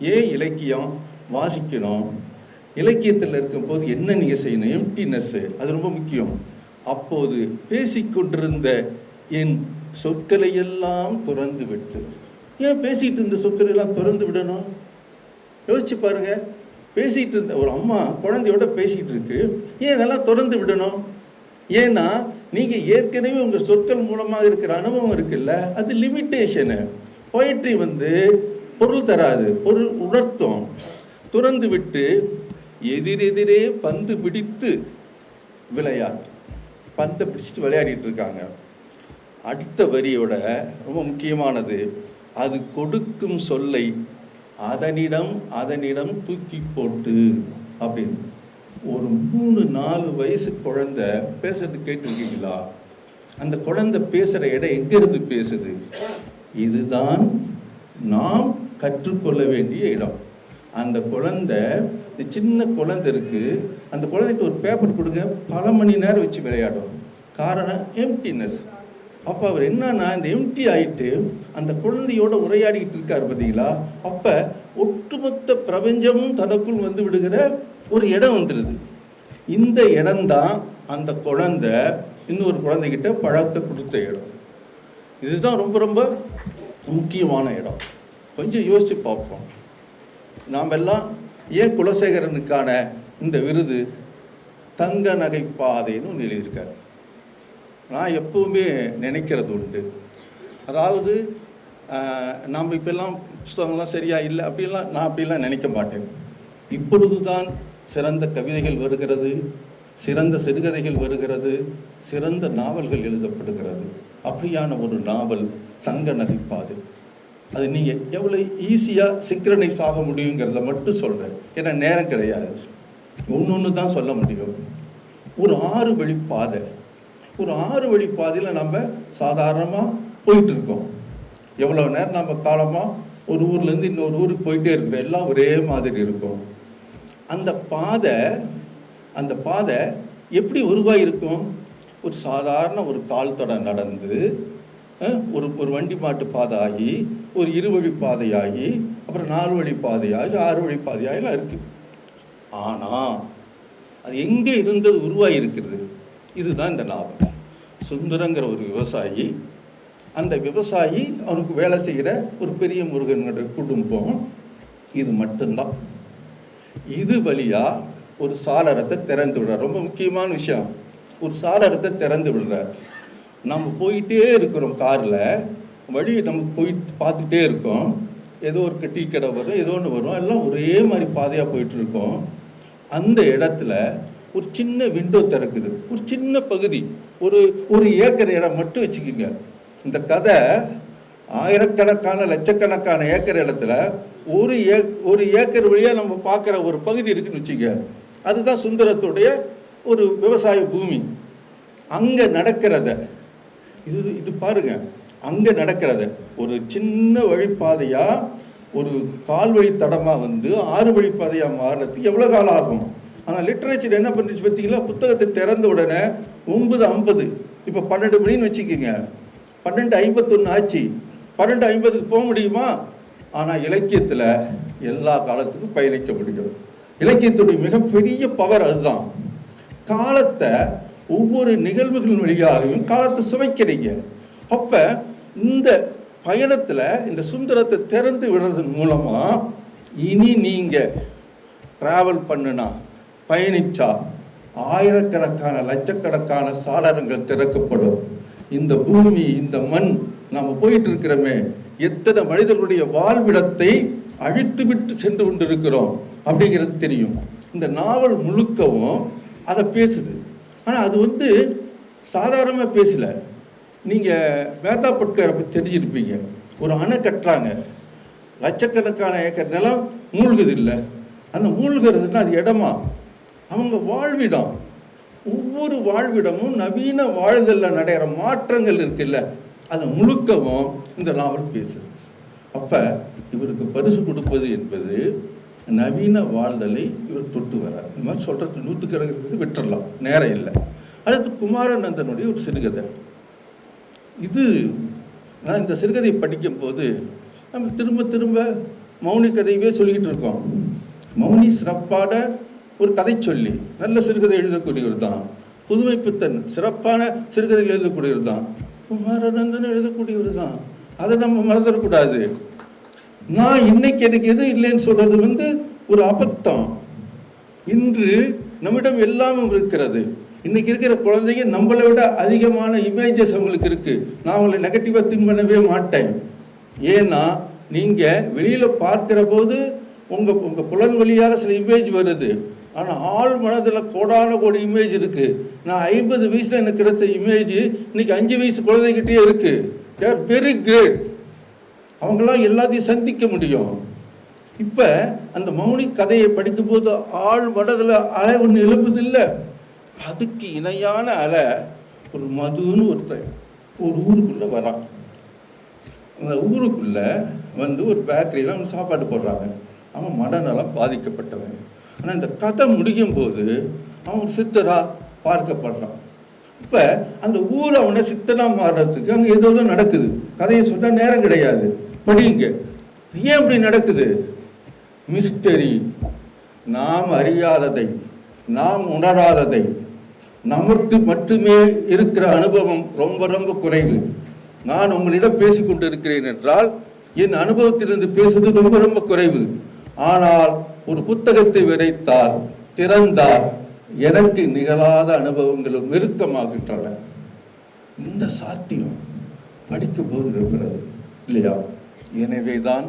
ஏன் இலக்கியம் வாசிக்கணும்? இலக்கியத்தில் இருக்கும்போது என்ன நீங்கள் செய்யணும்? எம்டினஸ்ஸு அது ரொம்ப முக்கியம். அப்போது பேசிக்கொண்டிருந்த என் சொற்களை எல்லாம் துறந்து விட்டு. ஏன் பேசிகிட்டு இருந்த சொற்களை எல்லாம் துறந்து விடணும்? யோசிச்சு பாருங்க. பேசிகிட்டு இருந்த ஒரு அம்மா குழந்தையோட பேசிகிட்டு இருக்கு. ஏன் இதெல்லாம் திறந்து விடணும்? ஏன்னா நீங்கள் ஏற்கனவே உங்கள் சொற்கள் மூலமாக இருக்கிற அனுபவம் இருக்குல்ல? அது லிமிட்டேஷனு பொயிட்ரி வந்து பொருள் தராது பொருள் உணர்த்தும். துறந்து விட்டு எதிரெதிரே பந்து பிடித்து விளையாட்டு. பந்தை பிடிச்சிட்டு விளையாடிட்டு இருக்காங்க. அடுத்த வரியோட ரொம்ப முக்கியமானது அது கொடுக்கும் சொல்லை அதனிடம் அதனிடம் தூக்கி போட்டு அப்படின்னு. ஒரு மூணு நாலு வயசு குழந்தை பேசுறது கேட்டிருக்கீங்களா? அந்த குழந்தை பேசுகிற இடம் எங்கிருந்து பேசுது? இதுதான் நாம் கற்றுக்கொள்ள வேண்டிய இடம். அந்த குழந்தை சின்ன குழந்தை இருக்கு. அந்த குழந்தைக்கு ஒரு பேப்பர் கொடுங்க. பல மணி நேரம் வச்சு விளையாடும். காரணம் எம்டினஸ் அப்போ அவர் என்னன்னா இந்த எம்டி ஆகிட்டு அந்த குழந்தையோட உரையாடிக்கிட்டு இருக்கார் பார்த்தீங்களா? அப்போ ஒட்டுமொத்த பிரபஞ்சமும் தனக்குள் வந்து விடுகிற ஒரு இடம் வந்துடுது இந்த இடம்தான் அந்த குழந்தை இன்னொரு குழந்தைகிட்ட பழத்தை கொடுத்த இடம். இதுதான் ரொம்ப ரொம்ப முக்கியமான இடம். கொஞ்சம் யோசித்து பார்ப்போம். நாம் எல்லாம் ஏன் குலசேகரனுக்கான இந்த விருது தங்க நகை பாதைன்னு ஒன்று எழுதியிருக்காரு. நான் எப்பவுமே நினைக்கிறது உண்டு. அதாவது நாம் இப்பெல்லாம் புஸ்தகங்கள்லாம் சரியா இல்லை அப்படிலாம் நான் அப்படிலாம் நினைக்க மாட்டேன். இப்பொழுதுதான் சிறந்த கவிதைகள் வருகிறது சிறந்த சிறுகதைகள் வருகிறது சிறந்த நாவல்கள் எழுதப்படுகிறது. அப்படியான ஒரு நாவல் தங்க நகைப்பாது அது நீங்கள் எவ்வளோ ஈஸியாக சிங்க்ரனைஸ் ஆக முடியுங்கிறத மட்டும் சொல்கிறேன் ஏன்னா நேரம் கிடையாது. ஒன்று ஒன்று தான் சொல்ல முடியும். ஒரு ஆறு வழி பாதை. ஒரு ஆறு வழி பாதையில் நம்ம சாதாரணமாக போயிட்டுருக்கோம். எவ்வளோ நேரம் நம்ம காலமாக ஒரு ஊர்லேருந்து இன்னொரு ஊருக்கு போயிட்டே இருக்கிறோம். எல்லாம் ஒரே மாதிரி இருக்கும். அந்த பாதை அந்த பாதை எப்படி உருவாகிருக்கும் ஒரு சாதாரண ஒரு கால் தட நடந்து ஒரு ஒரு வண்டி மாட்டு பாதை ஆகி ஒரு இருவழி பாதையாகி அப்புறம் நாலு வழி பாதையாகி ஆறு வழி பாதையாகலாம் இருக்குது ஆனால் அது எங்கே இருந்தது உருவாகி இருக்கிறது இதுதான் இந்த லாபம். சுந்தரங்கிற ஒரு விவசாயி அந்த விவசாயி அவனுக்கு வேலை செய்கிற ஒரு பெரிய முருகனுடைய குடும்பம் இது மட்டும்தான். இது வழியாக ஒரு சாளரத்தை திறந்து விடுறார். ரொம்ப முக்கியமான விஷயம். ஒரு சாளரத்தை திறந்து விடுறார். நம்ம போயிட்டே இருக்கிறோம் காரில். வழி நம்ம போய் பார்த்துக்கிட்டே இருக்கோம். ஏதோ ஒரு டீ கடை வரும் ஏதோ ஒன்று வரும். எல்லாம் ஒரே மாதிரி பாதையாக போயிட்டுருக்கோம். அந்த இடத்துல ஒரு சின்ன விண்டோ திறக்குது. ஒரு சின்ன பகுதி. ஒரு ஒரு ஏக்கர் இடம் மட்டும் வச்சுக்கோங்க. இந்த கதை ஆயிரக்கணக்கான லட்சக்கணக்கான ஏக்கர் இடத்துல ஒரு ஏ ஒரு ஏக்கர் வழியாக நம்ம பார்க்குற ஒரு பகுதி இருக்குன்னு வச்சுக்க அதுதான் சுந்தரத்துடைய ஒரு விவசாய பூமி. அங்கே நடக்கிறத இது இது பாருங்க. அங்கே நடக்கிறத. ஒரு சின்ன வழிப்பாதையாக ஒரு கால் வழி தடமாக வந்து ஆறு வழிப்பாதையாக மாறுறதுக்கு எவ்வளோ காலம் ஆகும்? ஆனால் லிட்ரேச்சர் என்ன பண்ணிச்சு பார்த்தீங்களா? புத்தகத்தை திறந்த உடனே ஒன்பது ஐம்பது. இப்போ பன்னெண்டு மணின்னு வச்சுக்கோங்க. பன்னெண்டு ஐம்பத்தொன்று ஆச்சு. பன்னெண்டு ஐம்பதுக்கு போக முடியுமா? ஆனால் இலக்கியத்தில் எல்லா காலத்துக்கும் பயணிக்க முடியும் இலக்கியத்துடைய மிகப்பெரிய பவர் அதுதான். காலத்தை ஒவ்வொரு நிகழ்வுகளின் வழியாகவும் காலத்தை சுவைக்கிறீங்க. அப்போ இந்த பயணத்தில் இந்த சுந்தரத்தை திறந்து விடுறதன் மூலமாக இனி நீங்கள் ட்ராவல் பண்ணுனா பயணிச்சா ஆயிரக்கணக்கான லட்சக்கணக்கான சாளரங்கள் திறக்கப்படும். இந்த பூமி இந்த மண் நாம் போயிட்டு இருக்கிறோமே. எத்தனை மனிதர்களுடைய வாழ்விடத்தை அழித்து விட்டு சென்று கொண்டிருக்கிறோம் அப்படிங்கிறது தெரியும். இந்த நாவல் முழுக்கவும் அதை பேசுது. ஆனால் அது வந்து சாதாரணமாக பேசலை. நீங்கள் வேதா பட்கரை பற்றி தெரிஞ்சிருப்பீங்க. ஒரு அணை கட்டுறாங்க. லட்சக்கணக்கான ஏக்கர் நிலம் மூழ்குது இல்லை. அந்த மூழ்கிறதுன்னா அது இடமா? அவங்க வாழ்விடம். ஒவ்வொரு வாழ்விடமும் நவீன வாழ்தலில் நடைகிற மாற்றங்கள் இருக்குல்ல. அதை முழுக்கவும் இந்த நாவல் பேசுது. அப்போ இவருக்கு பரிசு கொடுப்பது என்பது நவீன வாழ்தலை இவர் தொட்டு வரார் இந்த மாதிரி சொல்கிறது நூற்றுக்கணக்கிற்கு விட்டுறலாம். நேரம் இல்லை. அடுத்து குமாரநந்தனுடைய ஒரு சிறுகதை. இது நான் இந்த சிறுகதையை படிக்கும்போது நம்ம திரும்ப திரும்ப மௌனி கதையவே சொல்லிக்கிட்டு இருக்கோம். மௌனி சிறப்பான ஒரு கதை சொல்லி நல்ல சிறுகதை எழுதக்கூடியவர் தான். புதுமைப்புத்தன் சிறப்பான சிறுகதைகள் எழுதக்கூடியவர் தான். குமாரநந்தன் எழுதக்கூடியவர் தான். அதை நம்ம மறந்துடக்கூடாது. நான் இன்னைக்கு எனக்கு எதுவும் இல்லைன்னு சொல்றது வந்து ஒரு அபத்தம். இன்று நம்மிடம் எல்லாமும் இருக்கிறது. இன்னைக்கு இருக்கிற குழந்தைங்க நம்மளை விட அதிகமான இமேஜஸ் அவங்களுக்கு இருக்கு. நான் அவங்களை நெகட்டிவாக திங்க் பண்ணவே மாட்டேன். ஏன்னா நீங்க வெளியில பார்க்கிற போது உங்க உங்க புலன் வழியாக சில இமேஜ் வருது. ஆனா ஆள் மனதில் கோடான கோடி இமேஜ் இருக்கு. நான் ஐம்பது வயசுல எனக்கு கிடைத்த இமேஜ் இன்னைக்கு அஞ்சு வயசு குழந்தைகிட்டே இருக்கு. வெரி கிரேட் அவங்களாம் எல்லாத்தையும் சந்திக்க முடியும். இப்போ அந்த மௌனி கதையை படிக்கும்போது ஆள் வடதில் அலை ஒன்று எழுப்புது இல்லை அதுக்கு இணையான அலை ஒரு மதுன்னு ஒருத்தர் ஒரு ஊருக்குள்ளே வரான். அந்த ஊருக்குள்ளே வந்து ஒரு பேக்கரியில் அவன் சாப்பாடு போடுறாங்க. அவன் மனநலம் பாதிக்கப்பட்டவன். ஆனால் இந்த கதை முடியும் போது அவன் ஒரு சித்தராக பார்க்கப்படுறான். இப்போ அந்த ஊர் அவனை சித்தராக மாறுறதுக்கு அங்கே ஏதோ நடக்குது. கதையை சொன்னால் நேரம் கிடையாது. படியுங்க ஏன் இப்படி நடக்குது? மிஸ்டரி நாம் அறியாததை நாம் உணராததை. நமக்கு மட்டுமே இருக்கிற அனுபவம் ரொம்ப ரொம்ப குறைவு. நான் உங்களிடம் பேசிக் கொண்டிருக்கிறேன் என்றால் என் அனுபவத்திலிருந்து பேசுவது ரொம்ப ரொம்ப குறைவு. ஆனால் ஒரு புத்தகத்தை விரைத்தால் திறந்தால் எனக்கு நிகழாத அனுபவங்களும் நெருக்கமாகின்றன இந்த சாத்தியம் படிக்கும் போது இருக்கிறது இல்லையா? எனவேதான்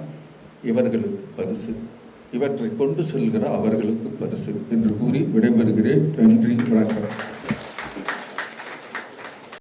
இவர்களுக்கு பரிசு. இவற்றை கொண்டு செல்கிற அவர்களுக்கு பரிசு என்று கூறி விடைபெறுகிறேன். நன்றி வணக்கம்.